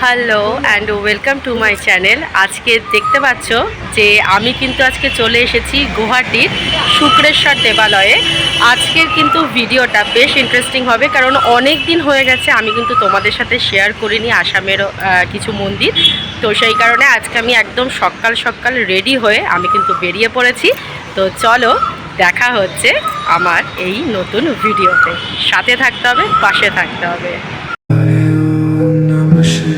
Hello and welcome to my channel. আজকে দেখতে পাচ্ছ যে আমি কিন্তু আজকে চলে এসেছি গুয়াহাটির শুক্রেশ্বর দেবালয়ে। আজকের কিন্তু ভিডিওটা বেশ ইন্টারেস্টিং হবে কারণ অনেক দিন হয়ে গেছে আমি কিন্তু তোমাদের সাথে শেয়ার করিনি আসামেরও আহ, কিছু মন্দির। তো সেই কারণে আজকে আমি একদম সকাল সকাল রেডি হয়ে আমি কিন্তু বেরিয়ে পড়েছি। তো চলো দেখা হচ্ছে আমার এই নতুন ভিডিওতে। সাথে থাকতে হবে পাশে থাকতে হবে।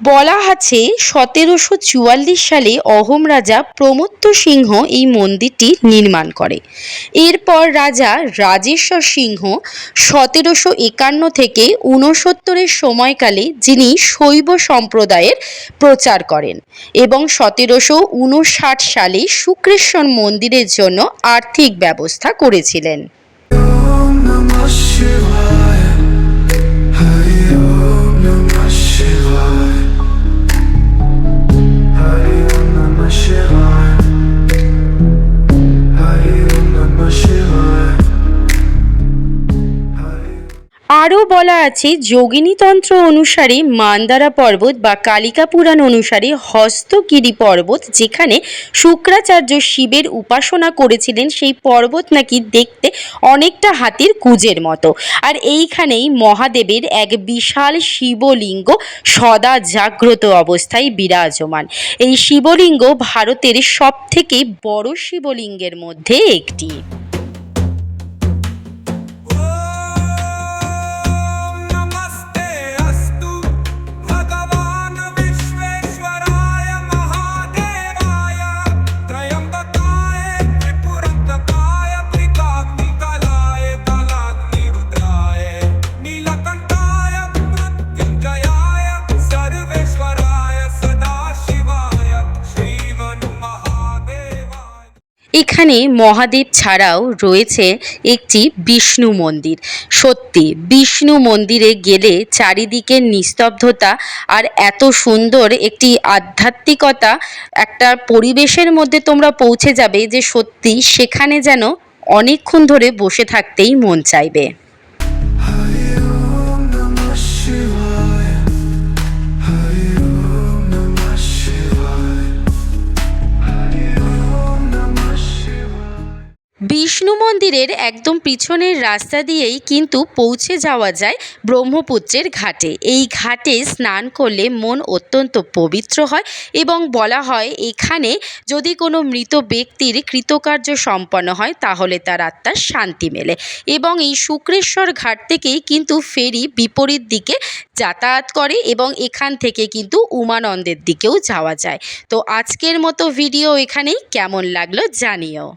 বলা আছে, সতেরোশো চুয়াল্লিশ সালে অহোম রাজা প্রমত্ত সিংহ এই মন্দিরটি নির্মাণ করে। এরপর রাজা রাজেশ্বর সিংহ সতেরোশো একান্ন থেকে ঊনসত্তরের সময়কালে যিনি শৈব সম্প্রদায়ের প্রচার করেন এবং সতেরোশো উনষাট সালে শুক্রেশ্বর মন্দিরের জন্য আর্থিক ব্যবস্থা করেছিলেন। আরও বলা আছে, যোগিনীতন্ত্র অনুসারে মান্দারা পর্বত বা কালিকা পুরাণ অনুসারে হস্তগিরি পর্বত, যেখানে শুক্রাচার্য শিবের উপাসনা করেছিলেন, সেই পর্বত নাকি দেখতে অনেকটা হাতির কুজের মতো। আর এইখানেই মহাদেবের এক বিশাল শিবলিঙ্গ সদা জাগ্রত অবস্থায় বিরাজমান। এই শিবলিঙ্গ ভারতের সবথেকে বড় শিবলিঙ্গের মধ্যে একটি। এখানে মহাদেব ছাড়াও রয়েছে একটি বিষ্ণু মন্দির। সত্যি, বিষ্ণু মন্দিরে গেলে চারিদিকের নিস্তব্ধতা আর এত সুন্দর একটি আধ্যাত্মিকতা একটা পরিবেশের মধ্যে তোমরা পৌঁছে যাবে যে সত্যি সেখানে যেন অনেকক্ষণ ধরে বসে থাকতেই মন চাইবে। বিষ্ণু মন্দিরের একদম পিছনের রাস্তা দিয়েই কিন্তু পৌঁছে যাওয়া যায় ব্রহ্মপুত্রের ঘাটে। এই ঘাটে স্নান করলে মন অত্যন্ত পবিত্র হয় এবং বলা হয়, এখানে যদি কোনো মৃত ব্যক্তির কৃতকার্য সম্পন্ন হয়, তাহলে তার আত্মার শান্তি মেলে এবং এই শুক্রেশ্বর ঘাট থেকেই কিন্তু ফেরি বিপরীত দিকে যাতায়াত করে এবং এখান থেকে কিন্তু উমানন্দের দিকেও যাওয়া যায়। তো আজকের মতো ভিডিও এখানেই। কেমন লাগল জানিও।